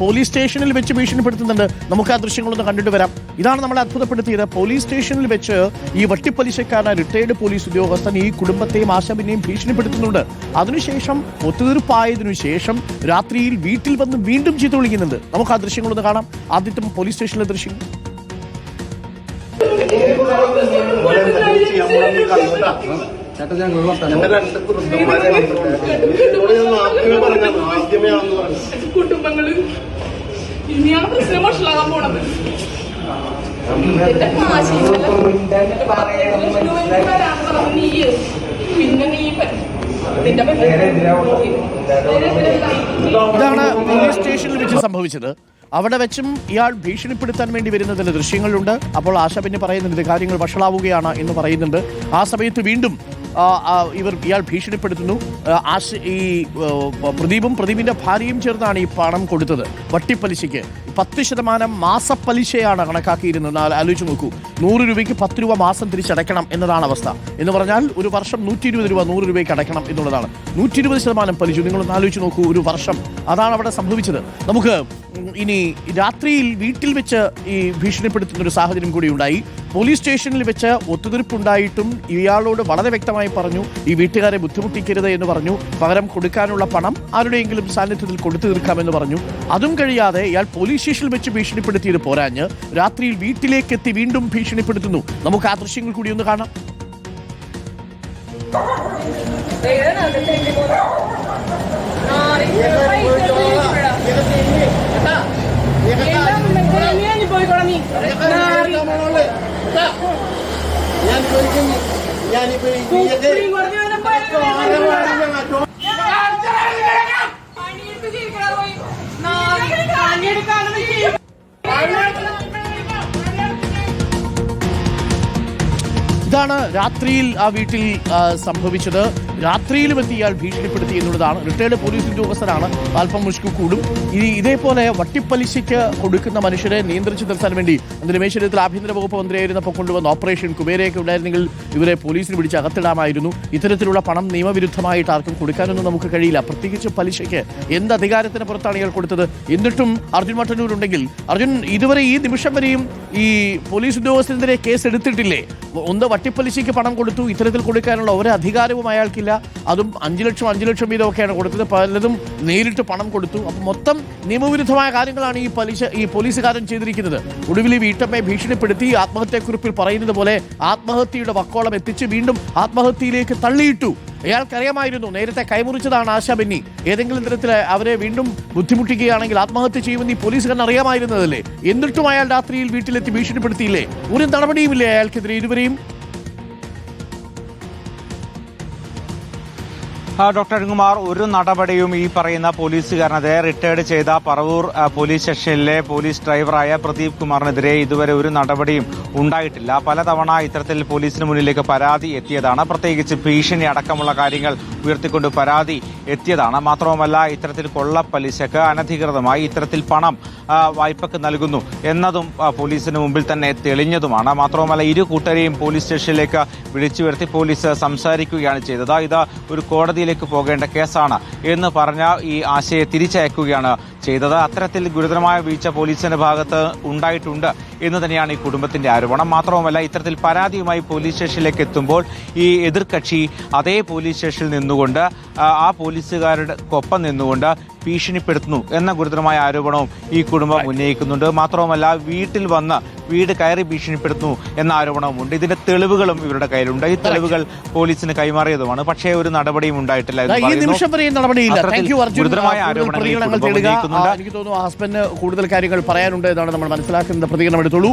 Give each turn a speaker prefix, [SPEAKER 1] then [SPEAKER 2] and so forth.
[SPEAKER 1] Police സ്റ്റേഷനിൽ വെച്ച് ഭീഷണിപ്പെടുത്തുന്നുണ്ട് നമുക്ക് ആ ദൃശ്യങ്ങളൊന്ന് കണ്ടിട്ട് വരാം ഇതാണ് നമ്മളെ അത്ഭുതപ്പെടുത്തിയത് പോലീസ് സ്റ്റേഷനിൽ വെച്ച് ഈ വട്ടിപ്പലിശക്കാരൻ റിട്ടയർഡ് പോലീസ് ഉദ്യോഗസ്ഥൻ ഈ കുടുംബത്തെയും ആശാബിനെയും ഭീഷണിപ്പെടുത്തുന്നുണ്ട് അതിനുശേഷം ഒത്തുതീർപ്പായതിനു ശേഷം രാത്രിയിൽ വീട്ടിൽ വന്ന് വീണ്ടും ചീത്ത വിളിക്കുന്നുണ്ട് നമുക്ക് ആ ദൃശ്യങ്ങളൊന്ന് കാണാം ആദ്യത്തെ പോലീസ് സ്റ്റേഷനിലെ ദൃശ്യം
[SPEAKER 2] ചേട്ടാ ഞാൻ
[SPEAKER 3] കുടുംബങ്ങൾ ഇനിയാണ് പ്രശ്നം വഷളാകാൻ പോണത്. വരാന്ന് പിന്നെ നീ
[SPEAKER 1] ഇതാണ് പോലീസ് സ്റ്റേഷനിൽ വെച്ച് സംഭവിച്ചത്. അവിടെ വെച്ചും ഇയാൾ ഭീഷണിപ്പെടുത്താൻ വേണ്ടി വരുന്നതിന്റെ ദൃശ്യങ്ങളുണ്ട്. അപ്പോൾ ആശ പിന്നെ പറയുന്നുണ്ട് ഇത് കാര്യങ്ങൾ വഷളാവുകയാണ് എന്ന് പറയുന്നുണ്ട്. ആ സമയത്ത് വീണ്ടും ഇവർ ഇയാൾ ഭീഷണിപ്പെടുത്തുന്നു. ഈ പ്രദീപും പ്രദീപിന്റെ ഭാര്യയും ചേർന്നാണ് ഈ പണം കൊടുത്തത്. വട്ടിപ്പലിശയ്ക്ക്. പത്ത് ശതമാനം മാസപ്പലിശയാണ് കണക്കാക്കിയിരുന്നത്. ആലോചിച്ച് നോക്കൂ. നൂറ് രൂപയ്ക്ക് പത്ത് രൂപ മാസം തിരിച്ചടയ്ക്കണം എന്നതാണ് അവസ്ഥ. എന്ന് പറഞ്ഞാൽ ഒരു വർഷം നൂറ്റി ഇരുപത് രൂപ നൂറ് രൂപയ്ക്ക് അടയ്ക്കണം എന്നുള്ളതാണ്. നൂറ്റി ഇരുപത് ശതമാനം പലിശ. നിങ്ങളൊന്ന് ആലോചിച്ച് നോക്കൂ. ഒരു വർഷം. അതാണ് അവിടെ സംഭവിച്ചത്. നമുക്ക് ഇനി രാത്രിയിൽ വീട്ടിൽ വെച്ച് ഈ ഭീഷണിപ്പെടുത്തുന്ന ഒരു സാഹചര്യം കൂടി ഉണ്ടായി. പോലീസ് സ്റ്റേഷനിൽ വെച്ച് ഒത്തുതീർപ്പുണ്ടായിട്ടും ഇയാളോട് വളരെ വ്യക്തമായി പറഞ്ഞു ഈ വീട്ടുകാരെ ബുദ്ധിമുട്ടിക്കരുത് എന്ന് പറഞ്ഞു. പകരം കൊടുക്കാനുള്ള പണം ആരുടെയെങ്കിലും സാന്നിധ്യത്തിൽ കൊടുത്തു തീർക്കാമെന്ന് പറഞ്ഞു. അതും കഴിയാതെ ഇയാൾ പോലീസ് സ്റ്റേഷനിൽ വെച്ച് ഭീഷണിപ്പെടുത്തിയത് പോരാഞ്ഞ് രാത്രിയിൽ വീട്ടിലേക്ക് എത്തി വീണ്ടും ഭീഷണിപ്പെടുത്തുന്നു. നമുക്ക് ആ ദൃശ്യങ്ങൾ കൂടി ഒന്ന് കാണാം.
[SPEAKER 3] പോയിക്കോളാം നീ നാറി.
[SPEAKER 4] ഞാൻ ചോദിക്കുന്നു ഞാനിപ്പോ ഈ നീയൊക്കെ
[SPEAKER 3] സുപ്രീം കോടതി വരെ പോയാലും
[SPEAKER 4] കാലമാണ്
[SPEAKER 3] പണിയെടുത്ത് ജീവിക്കണ പോയി. ചെയ്യും.
[SPEAKER 1] ഇതാണ് രാത്രിയിൽ ആ വീട്ടിൽ സംഭവിച്ചത് രാത്രിയിലും ഇയാൾ ഭീഷണിപ്പെടുത്തി എന്നുള്ളതാണ്. റിട്ടയർഡ് പോലീസ് ഉദ്യോഗസ്ഥനാണ് അല്പം മുഷ്കു കൂടും ഈ ഇതേപോലെ വട്ടിപ്പലിശയ്ക്ക് കൊടുക്കുന്ന മനുഷ്യരെ നിയന്ത്രിച്ചു നിർത്താൻ വേണ്ടി അന്ന് രമേശ് ചെന്നിത്തല ആഭ്യന്തര വകുപ്പ് മന്ത്രിയായിരുന്നപ്പോൾ കൊണ്ടുവന്ന ഓപ്പറേഷൻ കുബേരയൊക്കെ ഉണ്ടായിരുന്നെങ്കിൽ ഇവരെ പോലീസിന് പിടിച്ച് അകത്തിടാമായിരുന്നു. ഇത്തരത്തിലുള്ള പണം നിയമവിരുദ്ധമായിട്ട് ആർക്കും കൊടുക്കാനൊന്നും നമുക്ക് കഴിയില്ല. പ്രത്യേകിച്ച് പലിശയ്ക്ക് എന്ത് അധികാരത്തിന് പുറത്താണ് ഇയാൾ കൊടുത്തത്? എന്നിട്ടും അർജുൻ മട്ടന്നൂർ ഉണ്ടെങ്കിൽ അർജുൻ ഇതുവരെ ഈ നിമിഷം വരെയും ഈ പോലീസ് ഉദ്യോഗസ്ഥനെതിരെ കേസ് എടുത്തിട്ടില്ലേ ഒന്ന് വട്ടിപ്പലിശയ്ക്ക് പണം കൊടുത്തു ഇത്തരത്തിൽ കൊടുക്കാനുള്ള ഒരു അധികാരവും അയാൾക്കില്ല അതും അഞ്ച് ലക്ഷം അഞ്ച് ലക്ഷം വീതമൊക്കെയാണ് കൊടുത്തത്. പലതും നേരിട്ട് പണം കൊടുത്തു. അപ്പം മൊത്തം നിയമവിരുദ്ധമായ കാര്യങ്ങളാണ് ഈ പലിശ ഈ പോലീസുകാരൻ ചെയ്തിരിക്കുന്നത്. ഒടുവിൽ ഈ വീട്ടമ്മയെ ഭീഷണിപ്പെടുത്തി ആത്മഹത്യക്കുറിപ്പിൽ പറയുന്നത് പോലെ ആത്മഹത്യയുടെ വക്കോളം എത്തിച്ച് വീണ്ടും ആത്മഹത്യയിലേക്ക് തള്ളിയിട്ടു. അയാൾക്കറിയാമായിരുന്നു നേരത്തെ കൈമുറിച്ചതാണ് ആശാ ബെന്നി. ഏതെങ്കിലും തരത്തിൽ അവരെ വീണ്ടും ബുദ്ധിമുട്ടിക്കുകയാണെങ്കിൽ ആത്മഹത്യ ചെയ്യുമെന്ന് ഈ പോലീസുകാരൻ അറിയാമായിരുന്നതല്ലേ? എന്നിട്ടും അയാൾ രാത്രിയിൽ വീട്ടിലെത്തി ഭീഷണിപ്പെടുത്തിയില്ലേ? ഒരു നടപടിയുമില്ലേ അയാൾക്കെതിരെ ഇതുവരെയും
[SPEAKER 5] ഡോക്ടർ കുമാർ ഒരു നടപടിയും ഈ പറയുന്ന പോലീസുകാരനെതിരെ റിട്ടയർഡ് ചെയ്ത പറവൂർ പോലീസ് സ്റ്റേഷനിലെ പോലീസ് ഡ്രൈവറായ പ്രദീപ് കുമാറിനെതിരെ ഇതുവരെ ഒരു നടപടിയും ഉണ്ടായിട്ടില്ല. പലതവണ ഇത്തരത്തിൽ പോലീസിന് മുന്നിലേക്ക് പരാതി എത്തിയതാണ്. പ്രത്യേകിച്ച് ഭീഷണി അടക്കമുള്ള കാര്യങ്ങൾ ഉയർത്തിക്കൊണ്ട് പരാതി എത്തിയതാണ്. മാത്രവുമല്ല ഇത്തരത്തിൽ കൊള്ളപ്പലിശക്ക് അനധികൃതമായി ഇത്തരത്തിൽ പണം വായ്പക്ക് നൽകുന്നു എന്നതും പോലീസിന് മുമ്പിൽ തന്നെ തെളിഞ്ഞതുമാണ്. മാത്രവുമല്ല ഇരു കൂട്ടരെയും പോലീസ് സ്റ്റേഷനിലേക്ക് വിളിച്ചു വരുത്തി പോലീസ് സംസാരിക്കുകയാണ് ചെയ്തത്. ഇത് ഒരു കോടതിയിലേക്ക് പോകേണ്ട കേസാണ്. എന്ന് പറഞ്ഞ ഈ ആശയെ തിരിച്ചയക്കുകയാണ് ചെയ്തത്. അത്തരത്തിൽ ഗുരുതരമായ വീഴ്ച പോലീസിന്റെ ഭാഗത്ത് ഉണ്ടായിട്ടുണ്ട് എന്ന് തന്നെയാണ് ഈ കുടുംബത്തിന്റെ ആരോപണം. മാത്രവുമല്ല ഇത്തരത്തിൽ പരാതിയുമായി പോലീസ് സ്റ്റേഷനിലേക്ക് എത്തുമ്പോൾ ഈ എതിർകക്ഷി അതേ പോലീസ് സ്റ്റേഷനിൽ നിന്നുകൊണ്ട് ആ, പോലീസുകാരുടെ ഒപ്പം നിന്നുകൊണ്ട് ഭീഷണിപ്പെടുത്തുന്നു എന്ന ഗുരുതരമായ ആരോപണവും ഈ കുടുംബം ഉന്നയിക്കുന്നുണ്ട്. മാത്രവുമല്ല വീട്ടിൽ വന്ന് വീട് കയറി ഭീഷണിപ്പെടുത്തുന്നു എന്ന ആരോപണവുമുണ്ട്. ഇതിന്റെ തെളിവുകളും ഇവരുടെ കയ്യിലുണ്ട്. ഈ തെളിവുകൾ പോലീസിന് കൈമാറിയതുമാണ്. പക്ഷേ ഒരു നടപടിയും ഉണ്ടായിട്ടില്ല ഗുരുതരമായ
[SPEAKER 1] ആരോപണം കൂടുതൽ കാര്യങ്ങൾ പറയാനുണ്ട് എന്നാണ് നമ്മൾ മനസ്സിലാക്കുന്നത്. പ്രതികരണം എടുത്തോളൂ.